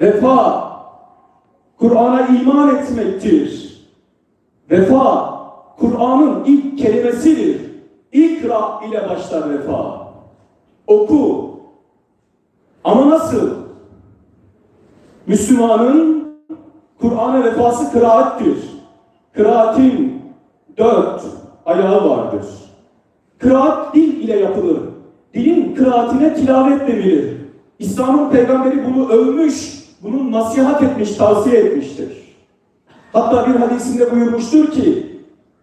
Vefa, Kur'an'a iman etmektir. Vefa, Kur'an'ın ilk kelimesidir. İkra ile başlar vefa. Oku. Ama nasıl? Müslümanın Kur'an'a vefası kıraattir. Kıraatin dört ayağı vardır. Kıraat dil ile yapılır. Dilin kıraatine tilavet denilir. İslam'ın peygamberi bunu övmüş, bunu nasihat etmiş, tavsiye etmiştir. Hatta bir hadisinde buyurmuştur ki,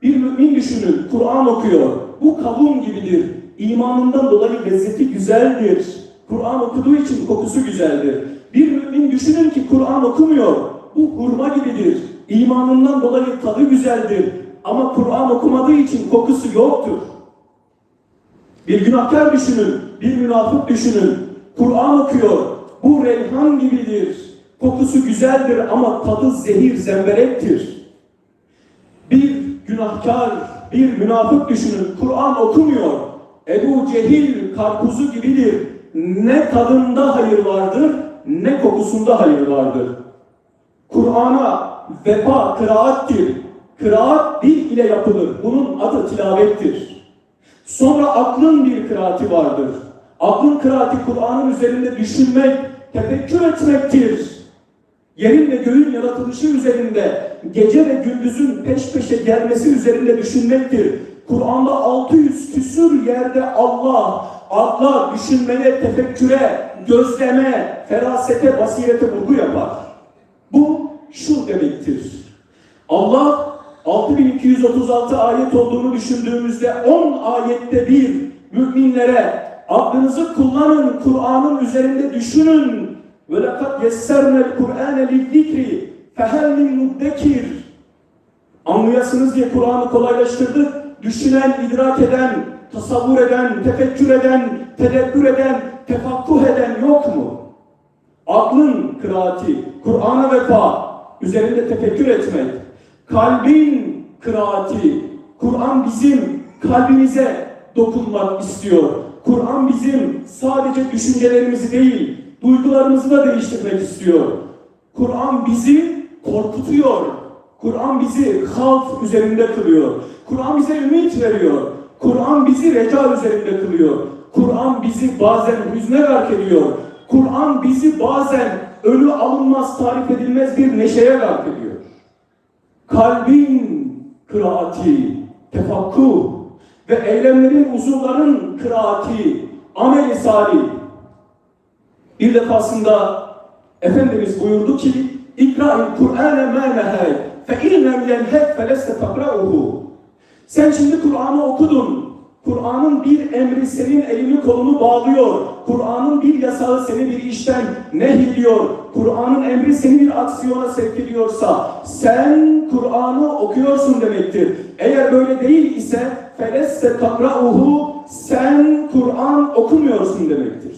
bir mümin düşünün, Kur'an okuyor. Bu kavun gibidir. İmanından dolayı lezzeti güzeldir. Kur'an okuduğu için kokusu güzeldir. Bir mümin düşünün ki Kur'an okumuyor. Bu hurma gibidir. İmanından dolayı tadı güzeldir. Ama Kur'an okumadığı için kokusu yoktur. Bir günahkar düşünün, bir münafık düşünün. Kur'an okuyor. Bu reyhan gibidir. Kokusu güzeldir ama tadı zehir, zemberektir. Bir günahkar, bir münafık düşünün. Kur'an okumuyor. Ebu Cehil karpuzu gibidir. Ne tadında hayır vardır, ne kokusunda hayır vardır. Kur'an'a vefa kıraattir. Kıraat dil ile yapılır. Bunun adı tilavettir. Sonra aklın bir kıraati vardır. Aklın kıraati Kur'an'ın üzerinde düşünmek, tefekkür etmektir. Yerin ve göğün yaratılışı üzerinde, gece ve gündüzün peş peşe gelmesi üzerinde düşünmektir. Kur'an'da 600 küsür yerde Allah, akla, düşünmeye, tefekküre, gözleme, ferasete, basirete vurgu yapar. Bu şu demektir. Allah 6236 ayet olduğunu düşündüğümüzde 10 ayette bir müminlere aklınızı kullanın, Kur'an'ın üzerinde düşünün. Ve lekad yessernel Kur'ane lizzikri fehel min muddekir. Anlayasınız diye Kur'an'ı kolaylaştırdık. Düşünen, idrak eden, tasavvur eden, tefekkür eden, tedebbür eden, tefakkuh eden yok mu? Aklın kıraati, Kur'an'a vefa, üzerinde tefekkür etmek. Kalbin kıraati, Kur'an bizim kalbimize dokunmak istiyor. Kur'an bizim sadece düşüncelerimizi değil, duygularımızı da değiştirmek istiyor. Kur'an bizi korkutuyor. Kur'an bizi havf üzerinde kılıyor. Kur'an bize ümit veriyor. Kur'an bizi reca üzerinde kılıyor. Kur'an bizi bazen hüzne gark ediyor. Kur'an bizi bazen ölü alınmaz, tarif edilmez bir neşeye gark ediyor. Kalbin kıraati, tefakkuh ve eylemlerin, uzuvların kıraati, amel-i salih. Bir defasında Efendimiz buyurdu ki İkra'il Kur'ane mâ nehey fe ilmem yenhek feleste takra'uhu Sen şimdi Kur'an'ı okudun. Kur'an'ın bir emri senin elini kolunu bağlıyor. Kur'an'ın bir yasağı seni bir işten nehyediyor. Kur'an'ın emri seni bir aksiyona sevk ediyorsa sen Kur'an'ı okuyorsun demektir. Eğer böyle değil ise feleste takra'uhu sen Kur'an okumuyorsun demektir.